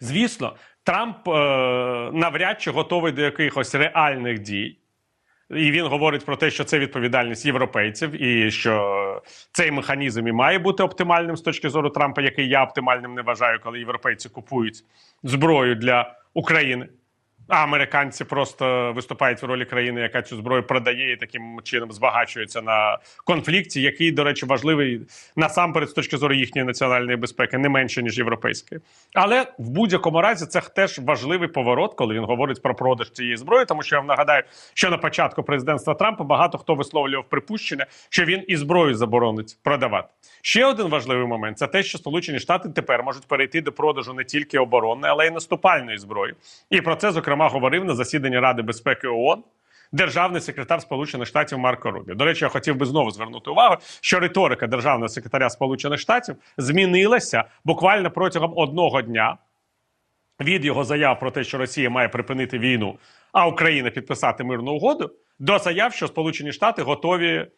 Звісно, Трамп е, навряд чи готовий до якихось реальних дій. І він говорить про те, що це відповідальність європейців, і що цей механізм і має бути оптимальним з точки зору Трампа, який я оптимальним не вважаю, коли європейці купують зброю для України. А американці просто виступають в ролі країни, яка цю зброю продає і таким чином збагачується на конфлікті, який, до речі, важливий насамперед з точки зору їхньої національної безпеки, не менше ніж європейської. Але в будь-якому разі це теж важливий поворот, коли він говорить про продаж цієї зброї. Тому що я вам нагадаю, що на початку президентства Трампа багато хто висловлював припущення, що він і зброю заборонить продавати. Ще один важливий момент це те, що Сполучені Штати тепер можуть перейти до продажу не тільки оборонної, але й наступальної зброї. І про це зокрема говорив на засіданні Ради безпеки ООН державний секретар Сполучених Штатів Марко Рубі. До речі, я хотів би знову звернути увагу, що риторика державного секретаря Сполучених Штатів змінилася буквально протягом одного дня від його заяв про те, що Росія має припинити війну, а Україна підписати мирну угоду, до заяв, що Сполучені Штати готові е,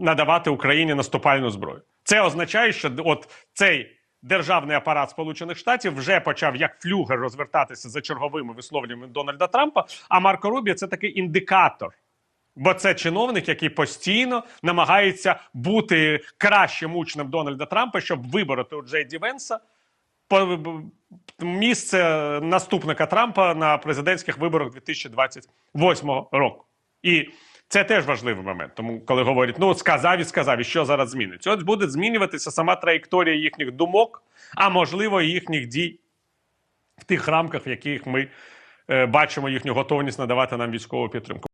надавати Україні наступальну зброю. Це означає, що от цей державний апарат Сполучених Штатів вже почав як флюгер розвертатися за черговими висловлюваннями Дональда Трампа. А Марко Рубі це такий індикатор. Бо це чиновник, який постійно намагається бути кращим учнем Дональда Трампа, щоб вибороти у Джей Ді Венса місце наступника Трампа на президентських виборах 2028 року. І це теж важливий момент. Тому коли говорять, ну сказав і сказав, і що зараз зміниться? От буде змінюватися сама траєкторія їхніх думок, а можливо, їхніх дій в тих рамках, в яких ми е, бачимо їхню готовність надавати нам військову підтримку.